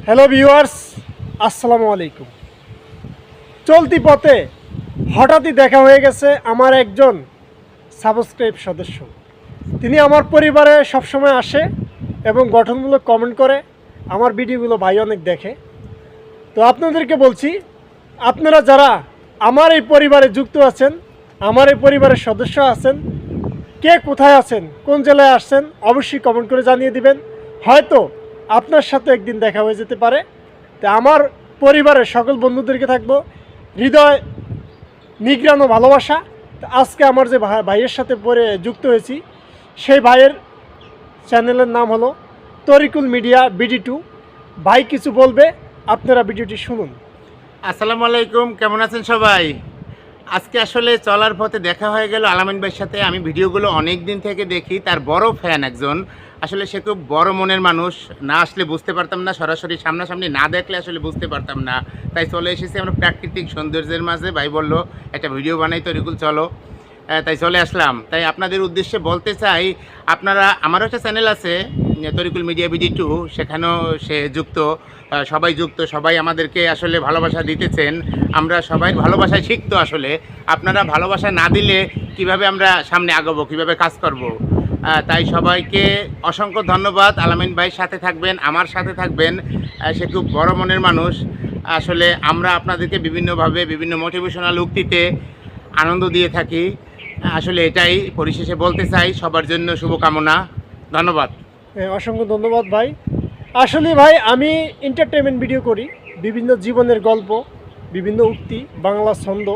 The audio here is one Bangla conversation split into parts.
হ্যালো ভিউয়ার্স আসসালামু আলাইকুম চলতি পথে হঠাৎই দেখা হয়ে গেছে আমার একজন সাবস্ক্রাইব সদস্য। তিনি আমার পরিবারে সবসময় আসে এবং গঠনমূলক কমেন্ট করে, আমার ভিডিওগুলো ভাই অনেক দেখে। তো আপনাদেরকে বলছি, আপনারা যারা আমার এই পরিবারে যুক্ত আছেন, আমার এই পরিবারের সদস্য আছেন, কে কোথায় আছেন, কোন জেলায় আসছেন, অবশ্যই কমেন্ট করে জানিয়ে দিবেন। হয়তো আপনার সাথে একদিন দেখা হয়ে যেতে পারে। তো আমার পরিবারের সকল বন্ধুদেরকে থাকব। হৃদয় নিগ্রানো ভালোবাসা। আজকে আমার যে ভাইয়ের সাথে পরে যুক্ত হয়েছি, সেই ভাইয়ের চ্যানেলের নাম হলো তরিকুল মিডিয়া বিডি টু। ভাই কিছু বলবে, আপনারা ভিডিওটি শুনুন। আসসালামু আলাইকুম, কেমন আছেন সবাই? আজকে আসলে চলার পথে দেখা হয়ে গেল আলামিন ভাইয়ের সাথে। আমি ভিডিওগুলো অনেক দিন থেকে দেখি, তার বড় ফ্যান একজন। আসলে সে খুব বড় মনের মানুষ, না আসলে বুঝতে পারতাম না, সরাসরি সামনাসামনি না দেখলে আসলে বুঝতে পারতাম না। তাই চলে এসেছি আমরা প্রাকৃতিক সৌন্দর্যের মাঝে। ভাই বলল, একটা ভিডিও বানাই তো, রিকুল, চলো। তাই চলে আসলাম। তাই আপনাদের উদ্দেশ্যে বলতে চাই, আপনারা, আমারও একটা চ্যানেল আছে, তরিকুল মিডিয়া বিডি টু সেখানেও সে যুক্ত সবাই যুক্ত, সবাই আমাদেরকে আসলে ভালোবাসা দিতেছেন। আমরা সবাই ভালোবাসায় শিখতো আসলে। আপনারা ভালোবাসা না দিলে কীভাবে আমরা সামনে আগাবো, কীভাবে কাজ করব। তাই সবাইকে অসংখ্য ধন্যবাদ। আলামিন ভাইয়ের সাথে থাকবেন, আমার সাথে থাকবেন। সে খুব বড় মনের মানুষ। আসলে আমরা আপনাদেরকে বিভিন্নভাবে, বিভিন্ন মোটিভেশনাল উক্তিতে আনন্দ দিয়ে থাকি। আসলে এটাই পরিশেষে বলতে চাই, সবার জন্য শুভকামনা। ধন্যবাদ। অসংখ্য ধন্যবাদ ভাই। আসলে ভাই, আমি এন্টারটেনমেন্ট ভিডিও করি, বিভিন্ন জীবনের গল্প, বিভিন্ন উক্তি, বাংলা ছন্দ।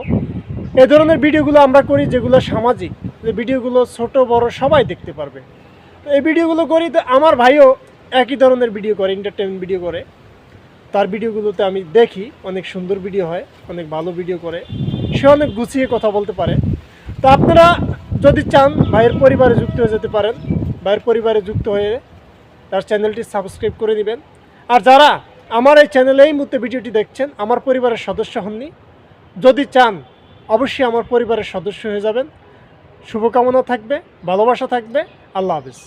এ ধরনের ভিডিওগুলো আমরা করি যেগুলো সামাজিক। যে ভিডিওগুলো ছোট, বড়, সবাই দেখতে পারবে। তো এই ভিডিওগুলো করি তো আমার ভাইও একই ধরনের ভিডিও করে এন্টারটেনমেন্ট ভিডিও করে। তার ভিডিওগুলোতে আমি দেখি, অনেক সুন্দর ভিডিও হয়, অনেক ভালো ভিডিও করে। সে অনেক গুছিয়ে কথা বলতে পারে। তো আপনারা যদি চান ভাইয়ের পরিবারে যুক্ত হয়ে যেতে পারেন, ভাইয়ের পরিবারে যুক্ত হয়ে তার চ্যানেলটি সাবস্ক্রাইব করে দিবেন। আর যারা আমার এই চ্যানেলে এই মুহূর্তে ভিডিওটি দেখছেন, আমার পরিবারের সদস্য হননি, যদি চান অবশ্যই আমার পরিবারের সদস্য হয়ে যাবেন। শুভকামনা থাকবে, ভালোবাসা থাকবে, আল্লাহ হাফিজ।